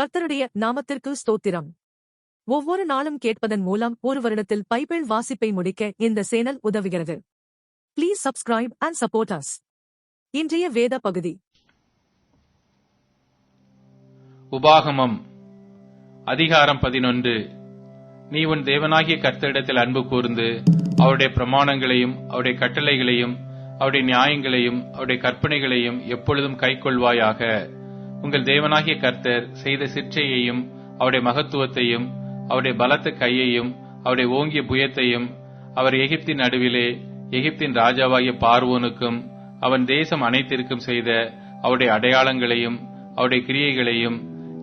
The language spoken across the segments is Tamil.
கர்த்தருடைய நாமத்திற்கு ஸ்தோத்திரம். ஒவ்வொரு நாளும் கேட்பதன் மூலம் ஒரு வருடத்தில் பைபிள் வாசிப்பை முடிக்க இந்த சேனல் உதவுகிறது. Please subscribe and support us இன்றைய வேத பகுதி. உபாகமம் அதிகாரம் பதினொன்று. நீ உன் தேவனாகிய கர்த்தரிடத்தில் அன்பு கூர்ந்து அவருடைய பிரமாணங்களையும் அவருடைய கட்டளைகளையும் அவருடைய நியாயங்களையும் அவருடைய கற்பனைகளையும் எப்பொழுதும் கைக்கொள்வாயாக. உங்கள் தேவனாகிய கர்த்தர் செய்த சிற்றையையும் அவருடைய மகத்துவத்தையும் அவருடைய பலத்த கையையும் அவருடைய ஓங்கிய புயத்தையும் அவர் எகிப்தின் நடுவிலே எகிப்தின் ராஜாவாகிய பார்வோனுக்கும் அவன் தேசம் அனைத்திற்கும் செய்த அவருடைய அடையாளங்களையும் அவருடைய கிரியைகளையும்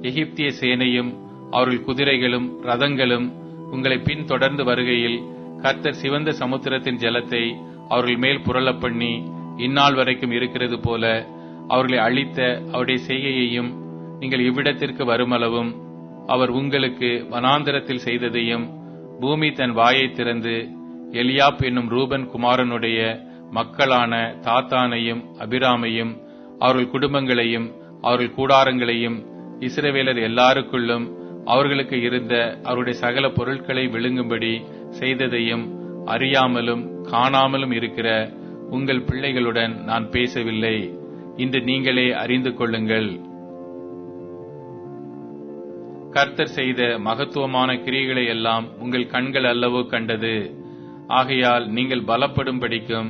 எகிப்திய சேனையும் அவர்கள் குதிரைகளும் ரதங்களும் உங்களை பின்தொடர்ந்து வருகையில் கர்த்தர் சிவந்த சமுத்திரத்தின் ஜலத்தை அவர்கள் மேல் புரளப் பண்ணி இந்நாள் வரைக்கும் இருக்கிறது போல அவர்களை அழித்த அவருடைய செய்கையையும் நீங்கள் இவ்விடத்திற்கு வருமளவும் அவர் உங்களுக்கு வனாந்தரத்தில் செய்ததையும் பூமி தன் வாயை திறந்து எலியாப் என்னும் ரூபன் குமாரனுடைய மக்களான தாத்தானையும் அபிராமையும் அவர்கள் குடும்பங்களையும் அவர்கள் கூடாரங்களையும் இஸ்ரவேலர் எல்லாருக்குள்ளும் அவர்களுக்கு இருந்த அவருடைய சகல பொருட்களை விழுங்கும்படி செய்ததையும் அறியாமலும் காணாமலும் இருக்கிற உங்கள் பிள்ளைகளுடன் நான் பேசவில்லை. இன்று நீங்களே அறிந்து கொள்ளுங்கள். கர்த்தர் செய்த மகத்துவமான கிரிகளை எல்லாம் உங்கள் கண்கள் அல்லவோ கண்டது. ஆகையால் நீங்கள் பலப்படும் படிக்கும்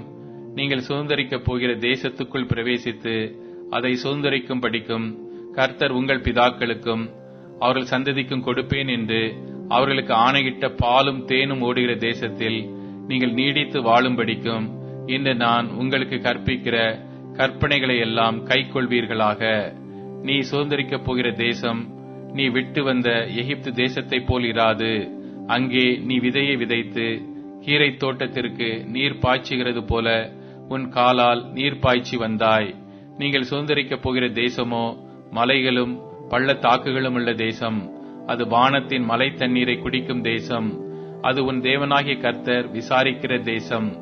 நீங்கள் சுதந்திரிக்கப் போகிற தேசத்துக்குள் பிரவேசித்து அதை சுதந்திரிக்கும் படிக்கும் கர்த்தர் உங்கள் பிதாக்களுக்கும் அவர்கள் சந்ததிக்கும் கொடுப்பேன் என்று அவர்களுக்கு ஆணையிட்ட பாலும் தேனும் ஓடுகிற தேசத்தில் நீங்கள் நீடித்து வாழும்படிக்கும் இன்று நான் உங்களுக்கு கற்பிக்கிற கற்பனைகளை எல்லாம் கைக்கொள்வீர்களாக. நீ சுதந்திரிக்கப் போகிற தேசம் நீ விட்டு வந்த எகிப்து தேசத்தைப் போல் இராது. அங்கே நீ விதையை விதைத்து கீரை தோட்டத்திற்கு நீர் பாய்ச்சுகிறது போல உன் காலால் நீர் பாய்ச்சி வந்தாய். நீங்கள் சுதந்திரிக்கப் போகிற தேசமோ மலைகளும் பள்ளத்தாக்குகளும் உள்ள தேசம். அது வானத்தின் மலை தண்ணீரை குடிக்கும் தேசம். அது உன் தேவனாகிய கர்த்தர் விசாரிக்கிற தேசம்.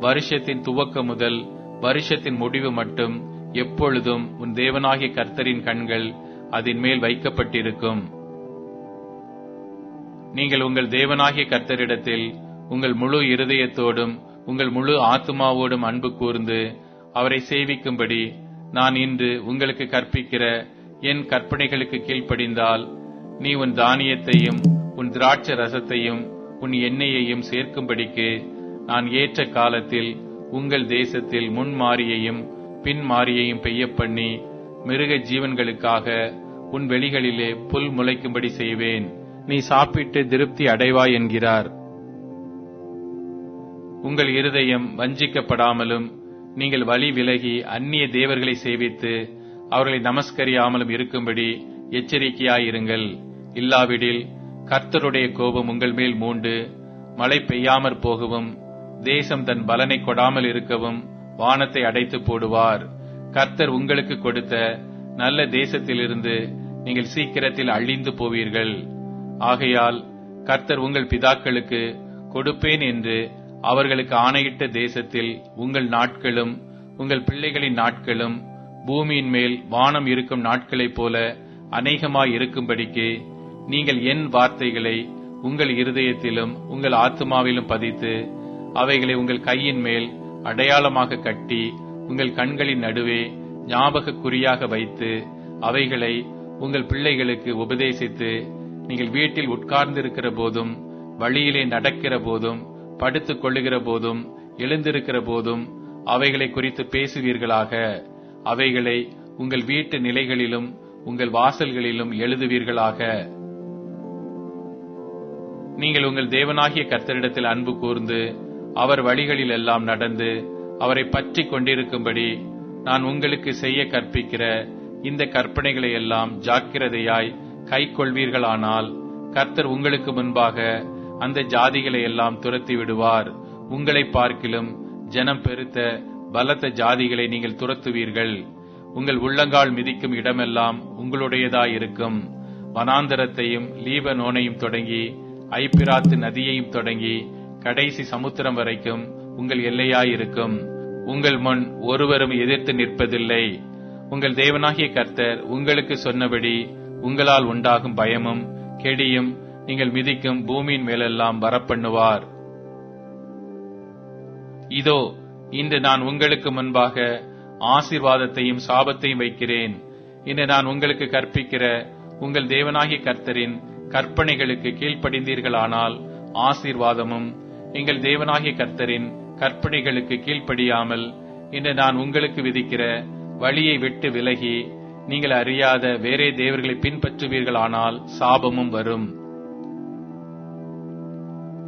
வருஷத்தின் துவக்கம் முதல் வருஷத்தின் முடிவு மட்டும் எப்பொழுதும் உன் தேவனாகிய கர்த்தரின் கண்கள் அதன் மேல் வைக்கப்பட்டிருக்கும். நீங்கள் உங்கள் தேவனாகிய கர்த்தரிடத்தில் உங்கள் முழு இருதயத்தோடும் உங்கள் முழு ஆத்மாவோடும் அன்பு கூர்ந்து அவரை சேவிக்கும்படி நான் இன்று உங்களுக்கு கற்பிக்கிற என் கற்பனைகளுக்கு கீழ்ப்படிந்தால் நீ உன் தானியத்தையும் உன் திராட்ச ரசத்தையும் உன் எண்ணெயையும் சேர்க்கும்படிக்கு நான் ஏற்ற காலத்தில் உங்கள் தேசத்தில் முன்மாரியையும் பின்மாரியையும் பெய்ய பண்ணி மிருக ஜீவன்களுக்காக உன் வெளிகளிலே புல் முளைக்கும்படி செய்வேன். நீ சாப்பிட்டு திருப்தி அடைவாய் என்கிறார். உங்கள் இருதயம் வஞ்சிக்கப்படாமலும் நீங்கள் வழி விலகி அந்நிய தேவர்களை சேவித்து அவர்களை நமஸ்கரியாமலும் இருக்கும்படி எச்சரிக்கையாயிருங்கள். இல்லாவிடில் கர்த்தருடைய கோபம் உங்கள் மேல் மூண்டு மழை பெய்யாமற் போகவும் தேசம் தன் பலனை கொடாமல் இருக்கவும் வானத்தை அடைத்து போடுவார். கர்த்தர் உங்களுக்கு கொடுத்த நல்ல தேசத்திலிருந்து நீங்கள் சீக்கிரத்தில் அழிந்து போவீர்கள். ஆகையால் கர்த்தர் உங்கள் பிதாக்களுக்கு கொடுப்பேன் என்று அவர்களுக்கு ஆணையிட்ட தேசத்தில் உங்கள் நாட்களும் உங்கள் பிள்ளைகளின் நாட்களும் பூமியின் மேல் வானம் இருக்கும் நாட்களைப் போல அநேகமாய் இருக்கும்படிக்கு நீங்கள் என் வார்த்தைகளை உங்கள் இருதயத்திலும் உங்கள் ஆத்மாவிலும் பதித்து அவைகளை உங்கள் கையின் மேல் அடையாளமாக கட்டி உங்கள் கண்களின் நடுவே ஞாபக குறியாக வைத்து அவைகளை உங்கள் பிள்ளைகளுக்கு உபதேசித்து நீங்கள் வீட்டில் உட்கார்ந்திருக்கிற போதும் வழியிலே நடக்கிற போதும் படுத்துக் கொள்ளுகிற போதும் எழுந்திருக்கிற போதும் அவைகளை குறித்து பேசுவீர்களாக. அவைகளை உங்கள் வீட்டு நிலைகளிலும் உங்கள் வாசல்களிலும் எழுதுவீர்களாக. நீங்கள் உங்கள் தேவனாகிய கர்த்தரிடத்தில் அன்பு கூர்ந்து அவர் வழிகளில் எல்லாம் நடந்து அவரை பற்றி கொண்டிருக்கும்படி நான் உங்களுக்கு செய்ய கற்பிக்கிற இந்த கற்பனைகளை எல்லாம் ஜாக்கிரதையாய் கை கொள்வீர்களானால் கர்த்தர் உங்களுக்கு முன்பாக அந்த ஜாதிகளை எல்லாம் துரத்தி விடுவார் உங்களை பார்க்கிலும் ஜனம் பெருத்த பலத்த ஜாதிகளை நீங்கள் துரத்துவீர்கள். உங்கள் உள்ளங்கால் மிதிக்கும் இடமெல்லாம் உங்களுடையதாயிருக்கும். வனாந்தரத்தையும் லீபனோனையும் தொடங்கி ஐப்பிராத்து நதியையும் தொடங்கி கடைசி சமுத்திரம் வரைக்கும் உங்கள் எல்லையாயிருக்கும். உங்கள் முன் ஒருவரும் எதிர்த்து நிற்பதில்லை. உங்கள் தேவனாகிய கர்த்தர் உங்களுக்கு சொன்னபடி உங்களால் உண்டாகும் பயமும் கெடியும் நீங்கள் மிதிக்கும் பூமியின் மேலெல்லாம் வரப்பண்ணுவார். இதோ இன்று நான் உங்களுக்கு முன்பாக ஆசீர்வாதத்தையும் சாபத்தையும் வைக்கிறேன். இன்று நான் உங்களுக்கு கற்பிக்கிற உங்கள் தேவனாகிய கர்த்தரின் கற்பனைகளுக்கு கீழ்ப்படிந்தீர்களானால் ஆசீர்வாதமும் எங்கள் தேவனாகிய கர்த்தரின் கற்பனைகளுக்கு கீழ்ப்படியாமல் இன்று நான் உங்களுக்கு விதிக்கிற வழியை விட்டு விலகி நீங்கள் அறியாத வேறே தேவர்களை பின்பற்றுவீர்களானால் சாபமும் வரும்.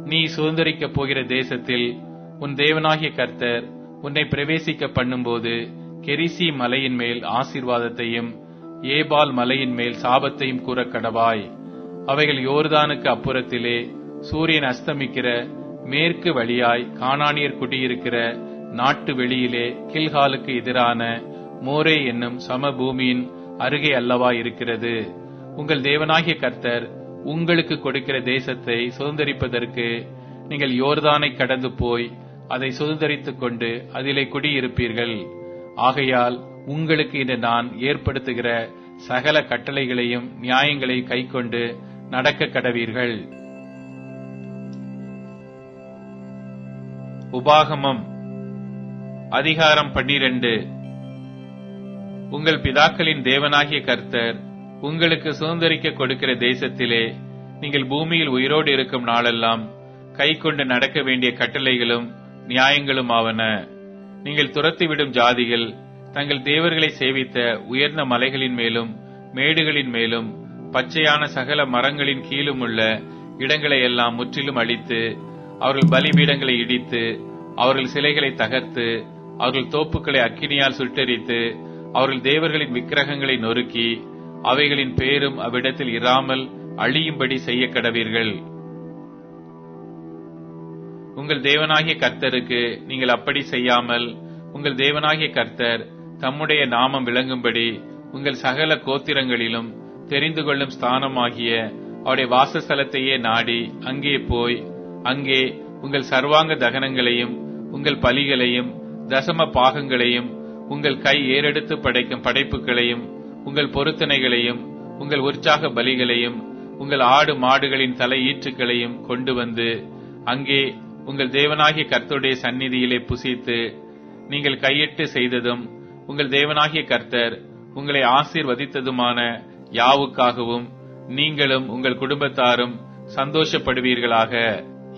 நீ சுதந்திரிக்கப் போகிற தேசத்தில் உன் தேவனாகிய கர்த்தர் உன்னை பிரவேசிக்க பண்ணும்போது கெரிசி மலையின் மேல் ஆசீர்வாதத்தையும் ஏபால் மலையின் மேல் சாபத்தையும் கூற கடவாய் அவைகள் யோர்தானுக்கு அப்புறத்திலே சூரியன் அஸ்தமிக்கிற மேற்கு வழியாய் கானானியர் குடியிருக்கிற நாட்டு வெளியிலே கில்காலுக்கு எதிரான மோரே என்னும் சமபூமியின் அருகே அல்லவா இருக்கிறது. உங்கள் தேவனாகிய கர்த்தர் உங்களுக்கு கொடுக்கிற தேசத்தை சுதந்திரிப்பதற்கு நீங்கள் யோர்தானை கடந்து போய் அதை சுதந்திரித்துக் கொண்டு அதிலே குடியிருப்பீர்கள். ஆகையால் உங்களுக்கு இன்று நான் ஏற்படுத்துகிற சகல கட்டளைகளையும் நியாயங்களையும் கைக்கொண்டு நடக்க கடவீர்கள். உபாகமம் அதிகாரம் பன்னிரண்டு. உங்கள் பிதாக்களின் தேவனாகிய கர்த்தர் உங்களுக்கு சுதந்திரிக்க கொடுக்கிற தேசத்திலே நீங்கள் பூமியில் உயிரோடு இருக்கும் நாளெல்லாம் கை கொண்டு நடக்க வேண்டிய கட்டளைகளும் நியாயங்களும் ஆவன. நீங்கள் துரத்திவிடும் ஜாதிகள் தங்கள் தேவர்களை சேவித்த உயர்ந்த மலைகளின் மேலும் மேடுகளின் மேலும் பச்சையான சகல மரங்களின் கீழும் உள்ள இடங்களை எல்லாம் முற்றிலும் அழித்து அவர்கள் பலிபீடங்களை இடித்து அவர்கள் சிலைகளை தகர்த்து அவர்கள் தோப்புக்களை அக்கினியால் சுட்டெரித்து அவர்கள் தேவர்களின் விக்கிரகங்களை நொறுக்கி அவைகளின் பேரும் அவ்விடத்தில் இராமல் அழியும்படி செய்ய கடவீர்கள். உங்கள் தேவனாகிய கர்த்தருக்கு நீங்கள் அப்படி செய்யாமல் உங்கள் தேவனாகிய கர்த்தர் தம்முடைய நாமம் விளங்கும்படி உங்கள் சகல கோத்திரங்களிலும் தெரிந்து கொள்ளும் ஸ்தானமாகிய அவருடைய வாசஸ்தலத்தையே நாடி அங்கே போய் அங்கே உங்கள் சர்வாங்க தகனங்களையும் உங்கள் பலிகளையும் தசம பாகங்களையும் உங்கள் கை ஏறெடுத்து படைக்கும் படைப்புகளையும் உங்கள் பொருத்தனைகளையும் உங்கள் உற்சாக பலிகளையும் உங்கள் ஆடு மாடுகளின் தலை ஈற்றுக்களையும் கொண்டு வந்து அங்கே உங்கள் தேவனாகிய கர்த்தருடைய சந்நிதியிலே புசித்து நீங்கள் கையிட்டு செய்ததும் உங்கள் தேவனாகிய கர்த்தர் உங்களை ஆசீர்வதித்ததுமான யாவுக்காகவும் நீங்களும் உங்கள் குடும்பத்தாரும் சந்தோஷப்படுவீர்களாக.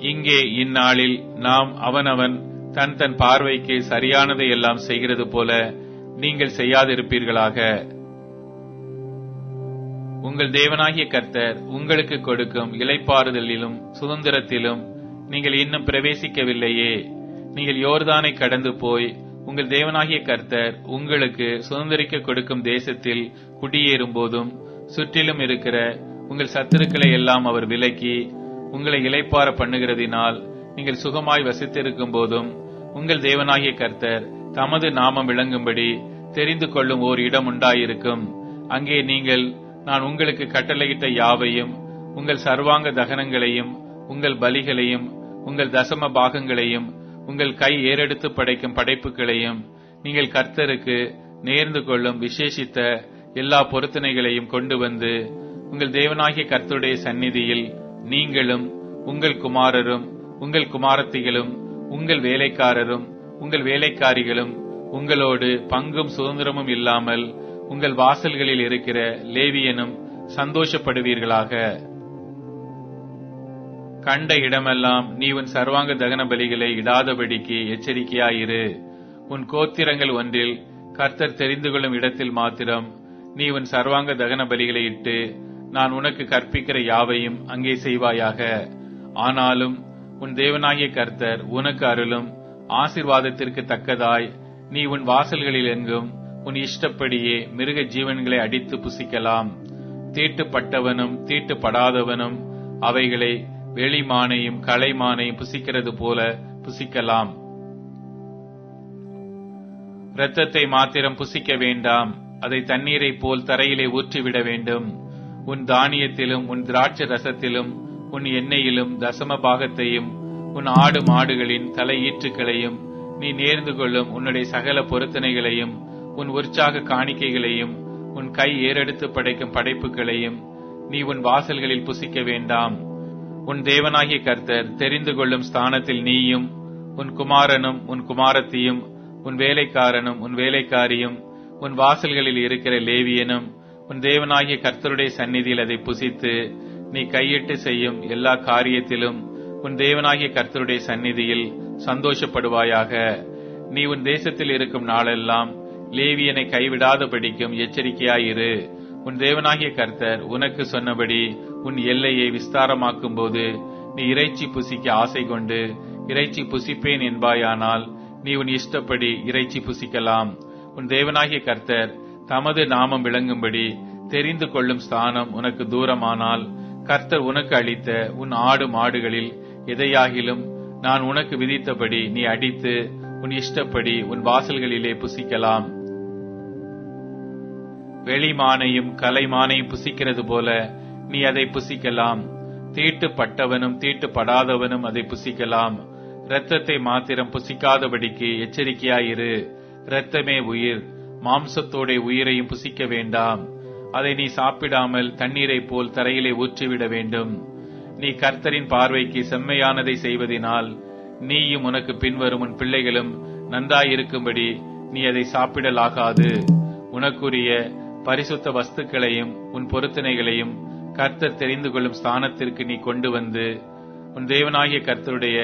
இங்கே இந்நாளில் நாம் அவனவன் தன் தன் பார்வைக்கு சரியானதை எல்லாம் செய்கிறது போல நீங்கள் செய்யாதிருப்பீர்களாக. உங்கள் தேவனாகிய கர்த்தர் உங்களுக்கு கொடுக்கும் இலைப்பாறுதலிலும் சுதந்திரத்திலும் நீங்கள் இன்னும் பிரவேசிக்கவில்லையே. நீங்கள் யோர்தானை கடந்து போய் உங்கள் தேவனாகிய கர்த்தர் உங்களுக்கு சுதந்திரிக்க கொடுக்கும் தேசத்தில் குடியேறும் போதும் சுற்றிலும் இருக்கிற உங்கள் சத்துருக்களை எல்லாம் அவர் விலக்கி உங்களை இலைப்பார பண்ணுகிறதினால் நீங்கள் சுகமாய் வசித்திருக்கும் போதும் உங்கள் தேவனாகிய கர்த்தர் தமது நாமம் விளங்கும்படி தெரிந்து கொள்ளும் ஓர் இடம் உண்டாயிருக்கும். அங்கே நீங்கள் நான் உங்களுக்கு கட்டளையிட்ட யாவையும் உங்கள் சர்வாங்க தகனங்களையும் உங்கள் பலிகளையும் உங்கள் தசம பாகங்களையும் உங்கள் கை ஏறெடுத்து படைக்கும் படைப்புகளையும் நீங்கள் கர்த்தருக்கு நேர்ந்து கொள்ளும் விசேஷித்த எல்லா பொருத்தனைகளையும் கொண்டு வந்து உங்கள் தேவனாகிய கர்த்தருடைய சந்நிதியில் நீங்களும் உங்கள் குமாரரும் உங்கள் குமாரத்திகளும் உங்கள் வேலைக்காரரும் உங்கள் வேலைக்காரிகளும் உங்களோடு பங்கும் சுதந்திரமும் இல்லாமல் உங்கள் வாசல்களில் இருக்கிற லேவியனும் சந்தோஷப்படுவீர்களாக. கண்ட இடமெல்லாம் நீ உன் சர்வாங்க தகன பலிகளை இடாதபடிக்கு எச்சரிக்கையாயிரு. உன் கோத்திரங்கள் ஒன்றில் கர்த்தர் தெரிந்து கொள்ளும் இடத்தில் மாத்திரம் நீ உன் சர்வாங்க தகன பலிகளை இட்டு நான் உனக்கு கற்பிக்கிற யாவையும் அங்கே செய்வாயாக. ஆனாலும் உன் தேவனாகிய கர்த்தர் உனக்கு அருளும் ஆசிர்வாதத்திற்கு தக்கதாய் நீ உன் வாசல்களில் எங்கும் உன் இஷ்டப்படியே மிருக ஜீவன்களை அடித்து புசிக்கலாம். தீட்டுப்பட்டவனும் தீட்டுப்படாதவனும் அவைகளை வெளிமானையும் கலைமானையும் புசிக்கிறது போல புசிக்கலாம். இரத்தத்தை மாத்திரம் புசிக்க வேண்டாம். அதை தண்ணீரை போல் தரையிலே ஊற்றிவிட வேண்டும். உன் தானியத்திலும் உன் திராட்சை ரசத்திலும் உன் எண்ணெயிலும் தசம பாகத்தையும் உன் ஆடு மாடுகளின் தலையீற்றுக்களையும் நீ நேர்ந்து கொள்ளும் உன்னுடைய சகல பொருத்தனைகளையும் உன் உற்சாக காணிக்கைகளையும் உன் கை ஏறெடுத்து படைக்கும் படைப்புகளையும் நீ உன் வாசல்களில் புசிக்க வேண்டாம். உன் தேவனாகிய கர்த்தர் தெரிந்து கொள்ளும் ஸ்தானத்தில் நீயும் உன் குமாரனும் உன் குமாரத்தியும் உன் வேலைக்காரனும் உன் வேலைக்காரியும் உன் வாசல்களில் இருக்கிற லேவியனும் உன் தேவனாகிய கர்த்தருடைய சந்நிதியில் அதை புசித்து நீ கையிட்டு செய்யும் எல்லா காரியத்திலும் உன் தேவனாகிய கர்த்தருடைய சந்நிதியில் சந்தோஷப்படுவாயாக. நீ உன் தேசத்தில் இருக்கும் நாளெல்லாம் லேவியனை கைவிடாதபடிக்கும் எச்சரிக்கையாயிரு. உன் தேவனாகிய கர்த்தர் உனக்கு சொன்னபடி உன் எல்லையை விஸ்தாரமாக்கும் போது நீ இறைச்சி புசிக்க ஆசை கொண்டு இறைச்சி புசிப்பேன் என்பாயானால் நீ உன் இஷ்டப்படி இறைச்சி புசிக்கலாம். உன் தேவனாகிய கர்த்தர் தமது நாமம் விளங்கும்படி தெரிந்து கொள்ளும் ஸ்தானம் உனக்கு தூரமானால் கர்த்தர் உனக்கு அளித்த உன் ஆடு மாடுகளில் எதையாகிலும் நான் உனக்கு விதித்தபடி நீ அடித்து உன் இஷ்டப்படி உன் வாசல்களிலே புசிக்கலாம். வெளிமானையும் கலைமானையும் புசிக்கிறது போல நீ அதை புசிக்கலாம். தீட்டுப்பட்டவனும் தீட்டுப்படாதவனும் அதை புசிக்கலாம். இரத்தத்தை மாத்திரம் புசிக்காதபடிக்கு எச்சரிக்கையாயிரு. இரத்தமே உயிர். மாம்சத்தோட உயிரையும் புசிக்க வேண்டாம். அதை நீ சாப்பிடாமல் தண்ணீரை போல் தரையிலே ஊற்றிவிட வேண்டும். நீ கர்த்தரின் பார்வைக்கு செம்மையானதை செய்வதினால் நீயும் உனக்கு பின்வரும் உன் பிள்ளைகளும் நன்றாயிருக்கும்படி நீ அதை சாப்பிடலாகாது. உனக்குரிய பரிசுத்த வஸ்துக்களையும் உன் பொருத்தனைகளையும் கர்த்தர் தெரிந்து கொள்ளும் ஸ்தானத்திற்கு நீ கொண்டு வந்து உன் தேவனாகிய கர்த்தருடைய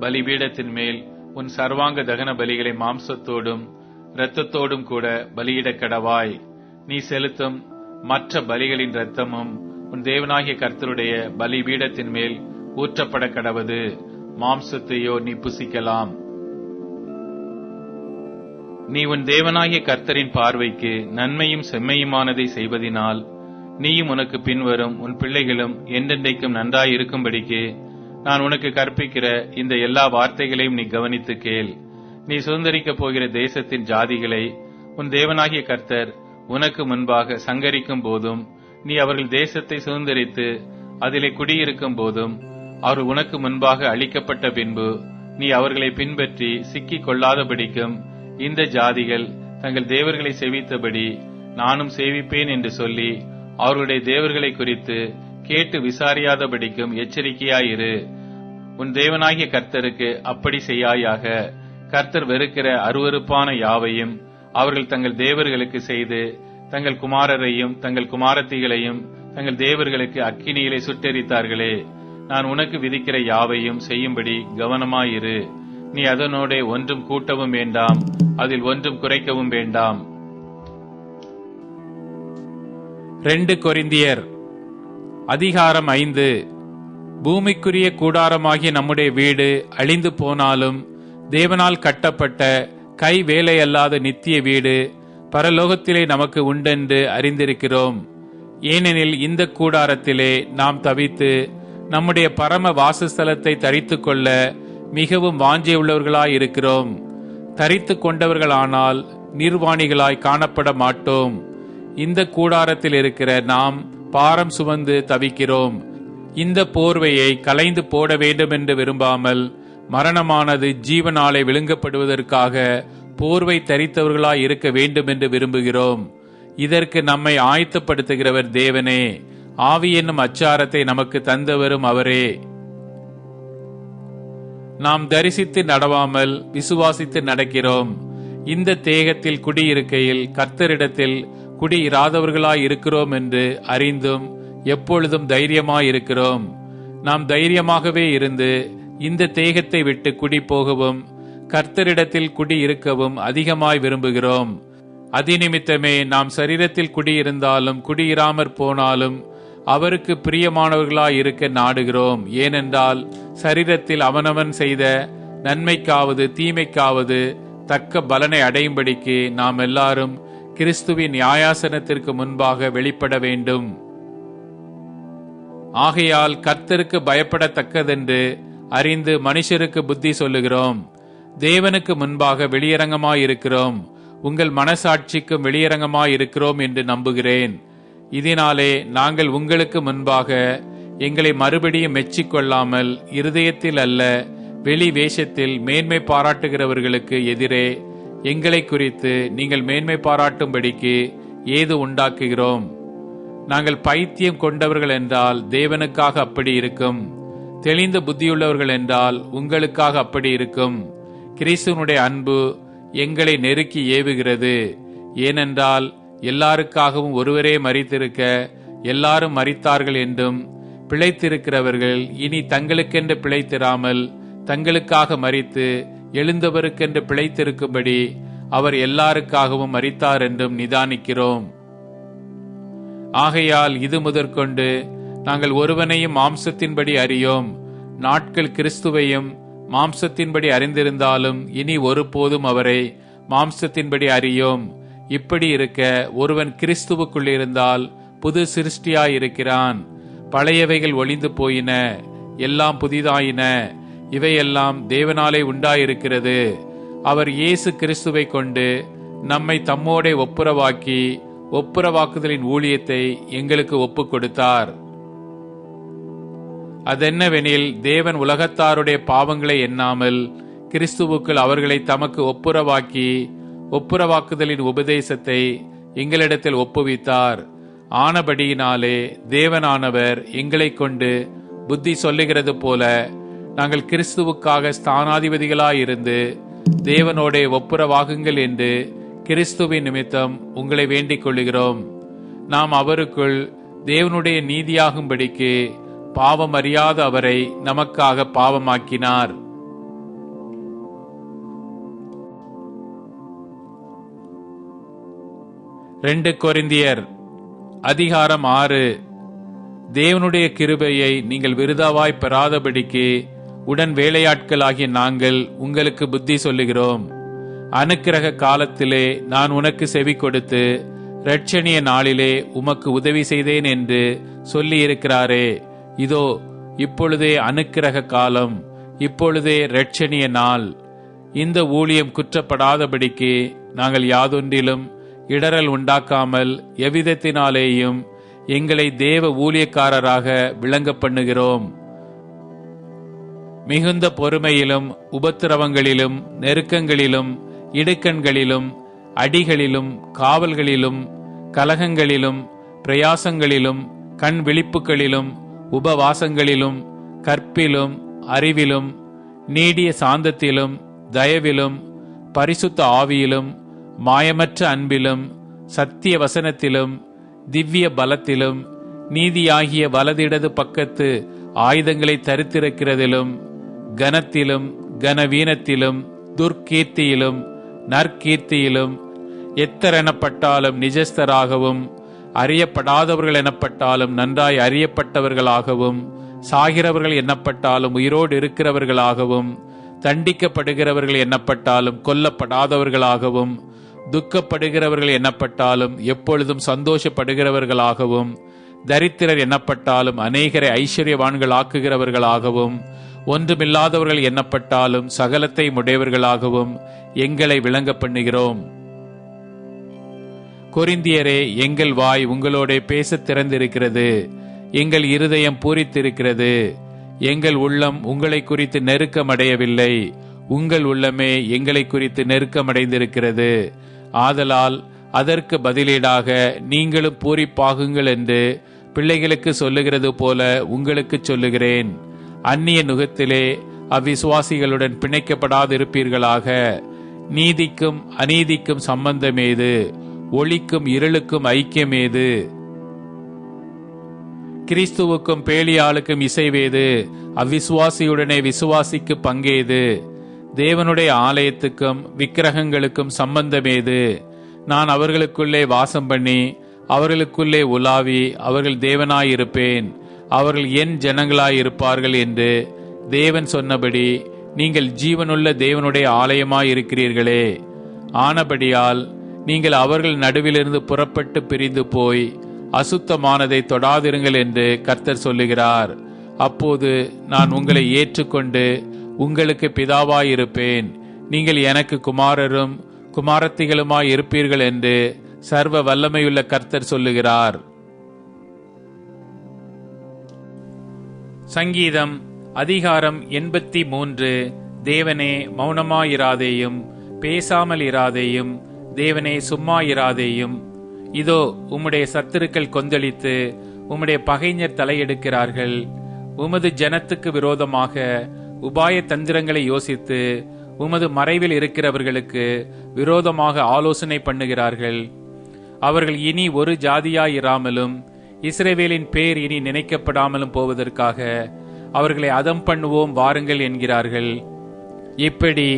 பலிபீடத்தின் மேல் உன் சர்வாங்க தகன பலிகளை மாம்சத்தோடும் இரத்தத்தோடும் கூட பலியிடக் கடவாய். நீ செலுத்தும் மற்ற பலிகளின் இரத்தமும் உன் தேவனாகிய கர்த்தருடைய பலிபீடத்தின் மேல் ஊற்றப்பட கடவது. மாம்சத்தையோ நீ புசிக்கலாம். நீ உன் தேவனாகிய கர்த்தரின் பார்வைக்கு நன்மையும் செம்மையுமானதை செய்வதினால் நீயும் உனக்கு பின்வரும் உன் பிள்ளைகளும் என்றென்றைக்கும் நன்றாயிருக்கும்படிக்கு நான் உனக்கு கற்பிக்கிற இந்த எல்லா வார்த்தைகளையும் நீ கவனித்து கேள். நீ சுதந்திரிக்கப் போகிற தேசத்தின் ஜாதிகளை உன் தேவனாகிய கர்த்தர் உனக்கு முன்பாக சங்கரிக்கும் போதும் நீ அவர்கள் தேசத்தை சுதந்திரித்து அதிலே குடியிருக்கும் போதும் அவர் உனக்கு முன்பாக அளிக்கப்பட்ட பின்பு நீ அவர்களை பின்பற்றி சிக்கிக் கொள்ளாதபடிக்கும் இந்த ஜாதிகள் தங்கள் தேவர்களை செவித்தபடி நானும் சேவிப்பேன் என்று சொல்லி அவர்களுடைய தேவர்களை குறித்து கேட்டு விசாரியாதபடிக்கும் எச்சரிக்கையாயிரு. உன் தேவனாகிய கர்த்தருக்கு அப்படி செய்யாயாக கர்த்தர் வெறுக்கிற அருவருப்பான யாவையும் அவர்கள் தங்கள் தேவர்களுக்கு செய்து தங்கள் குமாரரையும் தங்கள் குமாரத்திகளையும் தங்கள் தேவர்களுக்கு அக்கினியிலே சுட்டெரித்தார்களே. நான் உனக்கு விதிக்கிற யாவையும் செய்யும்படி கவனமாயிரு. நீ அதனோட ஒன்றும் கூட்டவும் வேண்டாம் அதில் ஒன்றும் குறைக்கவும் வேண்டாம். ரெண்டு கொரிந்தியர் அதிகாரம் ஐந்து. பூமிக்குரிய கூடாரமாகிய நம்முடைய வீடு அழிந்து போனாலும் தேவனால் கட்டப்பட்ட கை வேலையல்லாத நித்திய வீடு பரலோகத்திலே நமக்கு உண்டென்று அறிந்திருக்கிறோம். ஏனெனில் இந்த கூடாரத்திலே நாம் தவித்து நம்முடைய பரம வாசஸ்தலத்தை தரித்து கொள்ள மிகவும் வாஞ்சியுள்ளவர்களாயிருக்கிறோம் தரித்து கொண்டவர்களானால் நிர்வாணிகளாய் காணப்பட மாட்டோம். இந்த கூடாரத்தில் இருக்கிற நாம் பாரம் சுமந்து தவிக்கிறோம். இந்த போர்வையை கலைந்து போட வேண்டும் என்று விரும்பாமல் மரணமானது ஜீவனாலே விழுங்கப்படுவதற்காக போர்வை தரித்தவர்களாய் இருக்க வேண்டும் என்று விரும்புகிறோம். இதற்கு நம்மை ஆயத்தப்படுத்துகிறவர் தேவனே. ஆவி என்னும் அச்சாரத்தை நமக்கு தந்தவரும் அவரே. நாம் தரிசித்து நடவாமல் விசுவாசித்து நடக்கிறோம். இந்த தேகத்தில் குடியிருக்கையில் கர்த்தரிடத்தில் குடியிராதவர்களாய் இருக்கிறோம் என்று அறிந்தும் எப்பொழுதும் தைரியமாயிருக்கிறோம் நாம் தைரியமாகவே இருந்து இந்த தேகத்தை விட்டு குடி போகவும் கர்த்தரிடத்தில் குடியிருக்கவும் அதிகமாய் விரும்புகிறோம். அதிநிமித்தமே நாம் சரீரத்தில் குடியிருந்தாலும் குடியிராமற் போனாலும் அவருக்கு பிரியமானவர்களாய் இருக்க நாடுகிறோம். ஏனென்றால் சரீரத்தில் அவனவன் செய்த நன்மைக்காவது தீமைக்காவது தக்க பலனை அடையும்படிக்கு நாம் எல்லாரும் கிறிஸ்துவின் நியாயாசனத்திற்கு முன்பாக வெளிப்பட வேண்டும். ஆகையால் கர்த்தருக்கு பயப்படத்தக்கதென்று அறிந்து மனுஷருக்கு புத்தி சொல்லுகிறோம். தேவனுக்கு முன்பாக வெளியரங்கமாயிருக்கிறோம். உங்கள் மனசாட்சிக்கும் வெளியரங்கமாயிருக்கிறோம் என்று நம்புகிறேன். இதனாலே நாங்கள் உங்களுக்கு முன்பாக எங்களை மறுபடியும் மெச்சிக்கொள்ளாமல் இருதயத்தில் அல்ல வெளி வேஷத்தில் மேன்மை பாராட்டுகிறவர்களுக்கு எதிரே எங்களை குறித்து நீங்கள் மேன்மை பாராட்டும்படிக்கு ஏது உண்டாக்குகிறோம்? நாங்கள் பைத்தியம் கொண்டவர்கள் என்றால் தேவனுக்காக அப்படி இருக்கும். தெளிந்த புத்தியுள்ளவர்கள் என்றால் உங்களுக்காக அப்படி இருக்கும். கிறிஸ்துவனுடைய அன்பு எங்களை நெருக்கி ஏவுகிறது. ஏனென்றால் எல்லாருக்காகவும் ஒருவரே மறித்திருக்க எல்லாரும் மறித்தார்கள் என்றும் பிழைத்திருக்கிறவர்கள் இனி தங்களுக்கென்று பிழைத்திராமல் தங்களுக்காக மறித்து எழுந்தவருக்கென்று பிழைத்திருக்கும்படி அவர் எல்லாருக்காகவும் மறித்தார் என்றும் நிதானிக்கிறோம். ஆகையால் இது முதற்கொண்டு நாங்கள் ஒருவனையும் மாம்சத்தின்படி அறியோம். நாட்கள் கிறிஸ்துவையும் மாம்சத்தின்படி அறிந்திருந்தாலும் இனி ஒருபோதும் அவரை மாம்சத்தின்படி அறியோம். இப்படி இருக்க ஒருவன் கிறிஸ்துவுக்குள் இருந்தால் புது சிருஷ்டியாயிருக்கிறான். பழையவைகள் ஒளிந்து போயின எல்லாம் புதிதாயின இவையெல்லாம் தேவனாலே உண்டாயிருக்கிறது. அவர் இயேசு கிறிஸ்துவை கொண்டு நம்மை தம்மோடே ஒப்புரவாக்கி ஒப்புரவாக்குதலின் ஊழியத்தை எங்களுக்கு ஒப்புக் கொடுத்தார். அதென்னவெனில் தேவன் உலகத்தாருடைய பாவங்களை எண்ணாமல் கிறிஸ்துவுக்குள் அவர்களை தமக்கு ஒப்புரவாக்கி ஒப்புரவாக்குதலின் உபதேசத்தை எங்களிடத்தில் ஒப்புவித்தார். ஆனபடியினாலே தேவனானவர் எங்களை கொண்டு புத்தி சொல்லுகிறது போல நாங்கள் கிறிஸ்துவுக்காக ஸ்தானாதிபதிகளாயிருந்து தேவனோடே ஒப்புரவாகுங்கள் என்று கிறிஸ்துவின் நிமித்தம் உங்களை வேண்டிக் கொள்கிறோம் நாம் அவருக்குள் தேவனுடைய நீதியாகும்படிக்கு பாவம் அறியாத அவரை நமக்காக பாவமாக்கினார். ரெண்டு கொரிந்தியர் அதிகாரம் ஆறு. தேவனுடைய கிருபையை நீங்கள் விருதாவாய் பெறாதபடிக்கு உடன் வேலையாட்களாகிய நாங்கள் உங்களுக்கு புத்தி சொல்லுகிறோம். அனுக்கிரக காலத்திலே நான் உனக்கு செவி கொடுத்து இரட்சணிய நாளிலே உமக்கு உதவி செய்தேன் என்று சொல்லியிருக்கிறாரே. இதோ இப்பொழுதே அனுக்கிரக காலம் இப்பொழுதே ரட்சணிய நாள். இந்த ஊழியம் குற்றப்படாதபடிக்கு நாங்கள் யாதொன்றிலும் இடரல் உண்டாக்காமல் எவ்விதத்தினாலேயும் எங்களை தேவ ஊழியக்காரராக விளங்க பண்ணுகிறோம். மிகுந்த பொறுமையிலும் உபத்திரவங்களிலும் நெருக்கங்களிலும் இடுக்கண்களிலும் அடிகளிலும் காவல்களிலும் கலகங்களிலும் பிரயாசங்களிலும் கண் விழிப்புகளிலும் உபவாசங்களிலும் கற்பிலும் அறிவிலும் நீடிய சாந்தத்திலும் தயவிலும் பரிசுத்த ஆவியிலும் மாயமற்ற அன்பிலும் சத்திய வசனத்திலும் திவ்ய பலத்திலும் நீதியாகிய வலதிடது பக்கத்து ஆயுதங்களை தரித்திருக்கிறதிலும் கனத்திலும் கனவீனத்திலும் துர்க்கீர்த்தியிலும் நற்கீர்த்தியிலும் எத்தரெனப்பட்டாலும் நிஜஸ்தராகவும் அறியப்படாதவர்கள் எனப்பட்டாலும் நன்றாய் அறியப்பட்டவர்களாகவும் சாகிறவர்கள் எண்ணப்பட்டாலும் உயிரோடு இருக்கிறவர்களாகவும் தண்டிக்கப்படுகிறவர்கள் எண்ணப்பட்டாலும் கொல்லப்படாதவர்களாகவும் துக்கப்படுகிறவர்கள் எண்ணப்பட்டாலும் எப்பொழுதும் சந்தோஷப்படுகிறவர்களாகவும் தரித்திரர் எண்ணப்பட்டாலும் அநேகரை ஐஸ்வர்யவான்கள் ஆக்குகிறவர்களாகவும் ஒன்றுமில்லாதவர்கள் எண்ணப்பட்டாலும் சகலத்தை உடையவர்களாகவும் எங்களை விளங்க பண்ணுகிறோம். கொரிந்தியரே எங்கள் வாய் உங்களோட பேச திறந்திருக்கிறது. எங்கள் இருதயம் பூரித்திருக்கிறது. எங்கள் உள்ளம் உங்களை குறித்து நெருக்கமடையவில்லை. உங்கள் உள்ளமே எங்களை குறித்து நெருக்கமடைந்திருக்கிறது. ஆதலால் அதற்கு பதிலீடாக நீங்களும் பூரிப்பாகுங்கள் என்று பிள்ளைகளுக்கு சொல்லுகிறது போல உங்களுக்கு சொல்லுகிறேன். அந்நிய நுகத்திலே அவ்விசுவாசிகளுடன் பிணைக்கப்படாதிருப்பீர்களாக. நீதிக்கும் அநீதிக்கும் சம்பந்தமேது? ஒளிக்கும் இருளுக்கும் ஐக்கியமேது. கிறிஸ்துவுக்கும் பேலியாளுக்கும் இசைவேது. அவ்விசுவாசியுடனே விசுவாசிக்கு பங்கேது. தேவனுடைய ஆலயத்துக்கும் விக்கிரகங்களுக்கும் சம்பந்தமேது. நான் அவர்களுக்குள்ளே வாசம் பண்ணி அவர்களுக்குள்ளே உலாவி அவர்கள் தேவனாயிருப்பேன். அவர்கள் என் ஜனங்களாயிருப்பார்கள் என்று தேவன் சொன்னபடி நீங்கள் ஜீவனுள்ள தேவனுடைய ஆலயமாயிருக்கிறீர்களே. ஆனபடியால் நீங்கள் அவர்கள் நடுவிலிருந்து புறப்பட்டு பிரிந்து போய் அசுத்தமானதை தொடாதிருங்கள் என்று கர்த்தர் சொல்லுகிறார். அப்போது நான் உங்களை ஏற்றுக்கொண்டு உங்களுக்கு பிதாவாயிருப்பேன். நீங்கள் எனக்கு குமாரரும் குமாரத்திகளுமாய் இருப்பீர்கள் என்று சர்வ வல்லமையுள்ள கர்த்தர் சொல்லுகிறார். சங்கீதம் அதிகாரம் எண்பத்தி மூன்று. தேவனே மௌனமாயிராதேயும் பேசாமல் இராதேயும் தேவனே சும்மா இராதேயும் இதோ உம்முடைய சத்துருக்கள் கொந்தளித்து உம்முடைய பகைஞர் தலையெடுக்கிறார்கள். உமது ஜனத்துக்கு விரோதமாக உபாய தந்திரங்களை யோசித்து உமது மறைவில் இருக்கிறவர்களுக்கு விரோதமாக ஆலோசனை பண்ணுகிறார்கள். அவர்கள் இனி ஒரு ஜாதியாயிராமலும் இஸ்ரேவேலின் பேர் இனி நினைக்கப்படாமலும் போவதற்காக அவர்களை அதம் பண்ணுவோம் வாருங்கள் என்கிறார்கள். இப்படி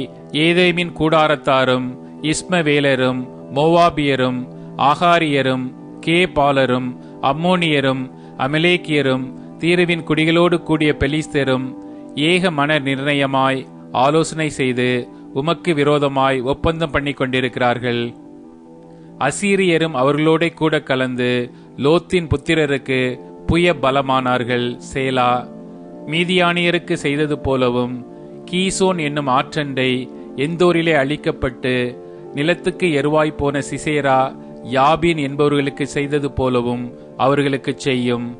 ஏதேமின் கூடாரத்தாரும் இஸ்மவேலரும் மோவாபியரும் ஆகாரியரும் கேபாலரும் அம்மோனியரும் அமலேக்கியரும் தீருவின் குடிகளோடு கூடிய பெலிஸ்தரும் ஏக மன நிர்ணயமாய் ஆலோசனை செய்து உமக்கு விரோதமாய் ஒப்பந்தம் பண்ணி கொண்டிருக்கிறார்கள். அசீரியரும் அவர்களோட கூட கலந்து லோத்தின் புத்திரருக்கு புய பலமானார்கள். சேலா மீதியானியருக்கு செய்தது போலவும் கீசோன் என்னும் ஆற்றண்டை எந்தோரிலே அழிக்கப்பட்டு நிலத்துக்கு எருவாய் போன சிசேரா யாபின் என்பவர்களுக்கு செய்தது போலவும் அவர்களுக்கு செய்யும்.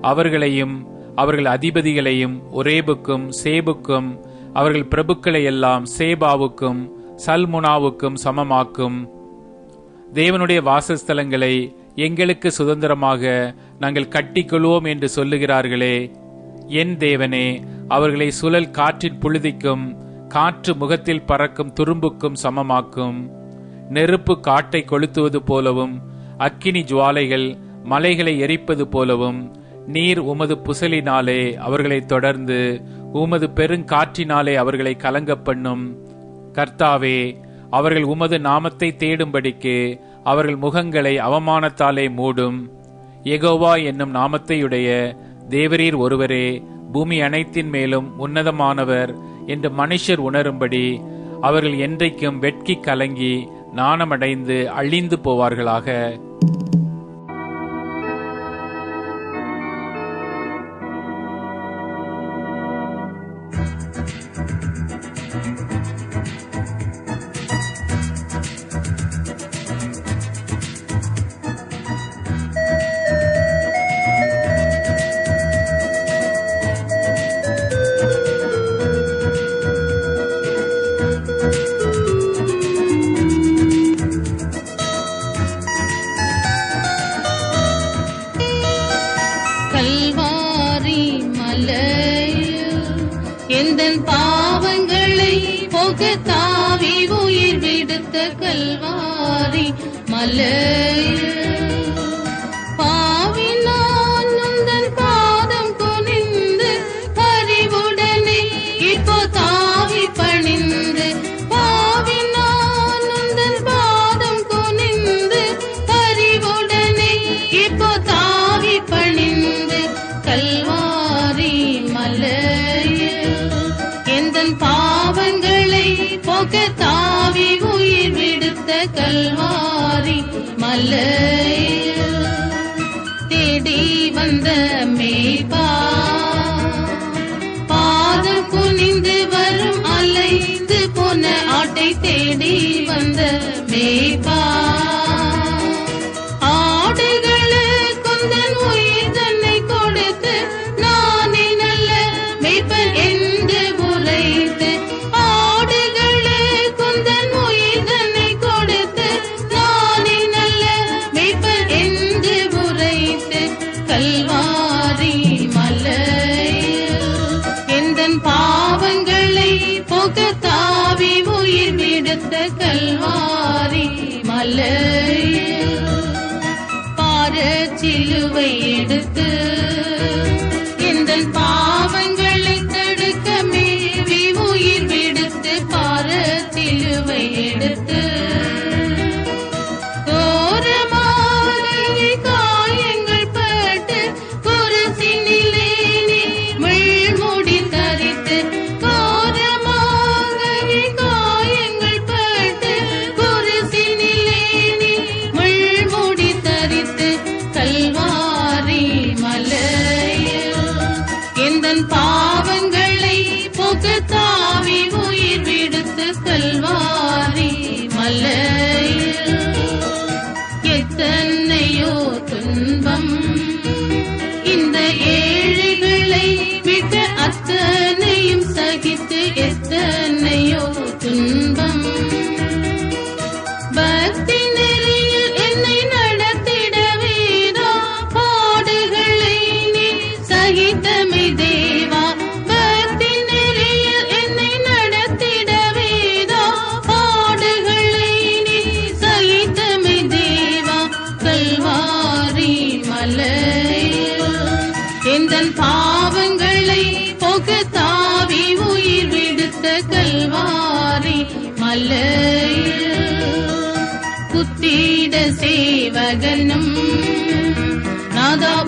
அவர்களையும் அவர்கள் அதிபதிகளையும் ஒரேபுக்கும் சேபுக்கும் அவர்கள் பிரபுக்களை எல்லாம் சேபாவுக்கும் சல்முனாவுக்கும் சமமாக்கும். தேவனுடைய வாசஸ்தலங்களை எங்களுக்கு சுதந்திரமாக நாங்கள் கட்டிக்கொள்வோம் என்று சொல்லுகிறார்களே என் தேவனே அவர்களை சுழல் காற்றின் புழுதிக்கும் காற்று முகத்தில் பறக்கும் துரும்புக்கும் சமமாக்கும். நெருப்பு காட்டை கொளுத்துவது போலவும் அக்கினி ஜுவாலைகள் மலைகளை எரிப்பது போலவும் நீர் உமது புசலினாலே அவர்களை தொடர்ந்து உமது பெருங்காற்றினாலே அவர்களை கலங்க பண்ணும். கர்த்தாவே அவர்கள் உமது நாமத்தை தேடும்படிக்கு அவர்கள் முகங்களை அவமானத்தாலே மூடும். எகோவா என்னும் நாமத்தையுடைய தேவரீர் ஒருவரே பூமி அனைத்தின் மேலும் உன்னதமானவர். என்று மனுஷர் உணரும்படி அவர்கள் என்றைக்கும் வெட்கி கலங்கி நாணமடைந்து அழிந்து போவார்களாக. போக தாவி உயிர் விடுத்த கல்வாரி மலையில் தேடி வந்த மேபா பாதம் குனிந்து வரும் அலைந்து போன ஆட்டை தேடி வந்த மேபா கல்வாரி மலை பார சிலுவை எடுத்து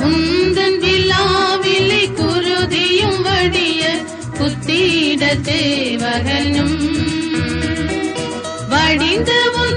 உந்தன் விழாவிலை குருதியும் வடிய புத்திட தேவகனும். வடிந்த உன்